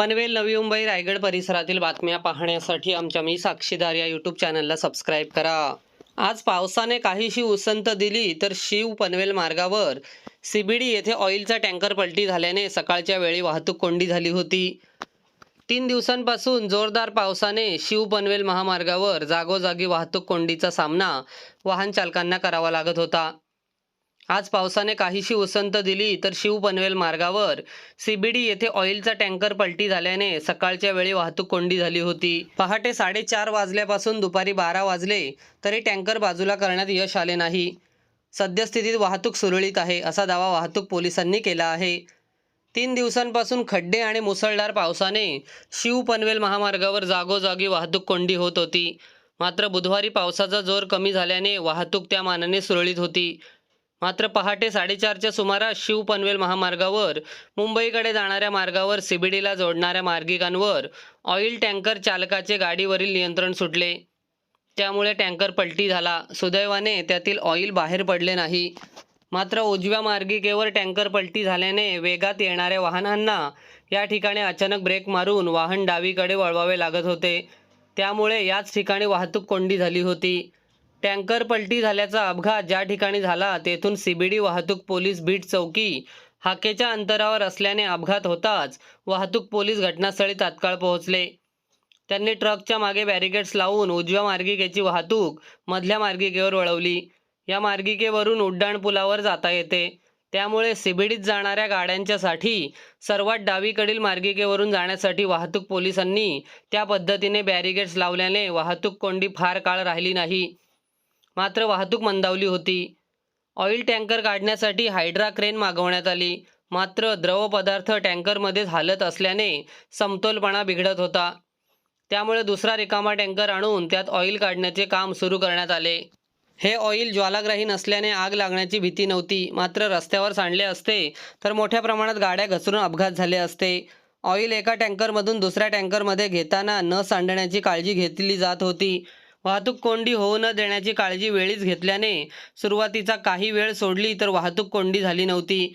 पनवेल नवी मुंबई रायगड परिसरातील बातम्या पाहण्यासाठी आमच्या मी साक्षीदार या यूट्यूब चॅनलला सबस्क्राईब करा. आज पावसाने काहीशी उसंत दिली तर शिव पनवेल मार्गावर. सीबीडी येथे ऑइलचा टँकर पलटी झाल्याने सकाळच्या वेळी वाहतूक कोंडी झाली होती. तीन दिवसांपासून जोरदार पावसाने शिव पनवेल महामार्गावर जागोजागी वाहतूक कोंडीचा सामना वाहन चालकांना करावा लागत होता. आज पावसाने काहीशी उसंत दिली तर शिव पनवेल मार्गावर. सीबीडी येथे ऑइलचा टँकर पलटी झाल्याने सकाळच्या वेळी वाहतूक कोंडी झाली होती. पहाटे साडेचार वाजल्यापासून दुपारी बारा वाजले तरी टँकर बाजूला करण्यात यश आले नाही. सद्यस्थितीत वाहतूक सुरळीत आहे असा दावा वाहतूक पोलिसांनी केला आहे. तीन दिवसांपासून खड्डे आणि मुसळधार पावसाने शिव पनवेल महामार्गावर जागोजागी वाहतूक कोंडी होत होती. मात्र बुधवारी पावसाचा जोर कमी झाल्याने वाहतूक त्या मानाने सुरळीत होती. मात्र पहाटे साडेचारच्या सुमारास शिव पनवेल महामार्गावर मुंबईकडे जाणाऱ्या मार्गावर सीबीडीला जोडणाऱ्या मार्गिकांवर ऑइल टँकर चालकाचे गाडीवरील नियंत्रण सुटले. त्यामुळे टँकर पलटी झाला. सुदैवाने त्यातील ऑइल बाहेर पडले नाही. मात्र उजव्या मार्गिकेवर टँकर पलटी झाल्याने वेगात येणाऱ्या वाहनांना या ठिकाणी अचानक ब्रेक मारून वाहन डावीकडे वळवावे लागत होते. त्यामुळे याच ठिकाणी वाहतूक कोंडी झाली होती. टँकर पलटी झाल्याचा अपघात ज्या ठिकाणी झाला तेथून सीबीडी वाहतूक पोलीस बीट चौकी हाकेच्या अंतरावर असल्याने अपघात होताच वाहतूक पोलीस घटनास्थळी तात्काळ पोहोचले. त्यांनी ट्रकच्या मागे बॅरिकेड्स लावून उजव्या मार्गिकेची वाहतूक मधल्या मार्गिकेवर वळवली. या मार्गिकेवरून उड्डाणपुलावर जाता येते. त्यामुळे सीबीडीत जाणाऱ्या गाड्यांच्यासाठी सर्वात डावीकडील मार्गिकेवरून जाण्यासाठी वाहतूक पोलिसांनी त्या पद्धतीने बॅरिकेड्स लावल्याने वाहतूक कोंडी फार काळ राहिली नाही. मात्र वाहतूक मंदावली होती. ऑइल टँकर काढण्यासाठी हायड्रा क्रेन मागवण्यात आली. मात्र द्रव पदार्थ टँकरमध्येच हालत असल्याने समतोलपणा बिघडत होता. त्यामुळे दुसरा रिकामा टँकर आणून त्यात ऑइल काढण्याचे काम सुरू करण्यात आले. हे ऑइल ज्वालाग्राही नसल्याने आग लागण्याची भीती नव्हती. मात्र रस्त्यावर सांडले असते तर मोठ्या प्रमाणात गाड्या घसरून अपघात झाले असते. ऑइल एका टँकरमधून दुसऱ्या टँकरमध्ये घेताना न सांडण्याची काळजी घेतली जात होती. वाहतूक कोंडी होऊ न देण्याची काळजी वेळीच घेतल्याने सुरुवातीचा काही वेळ सोडली तर वाहतूक कोंडी झाली नव्हती.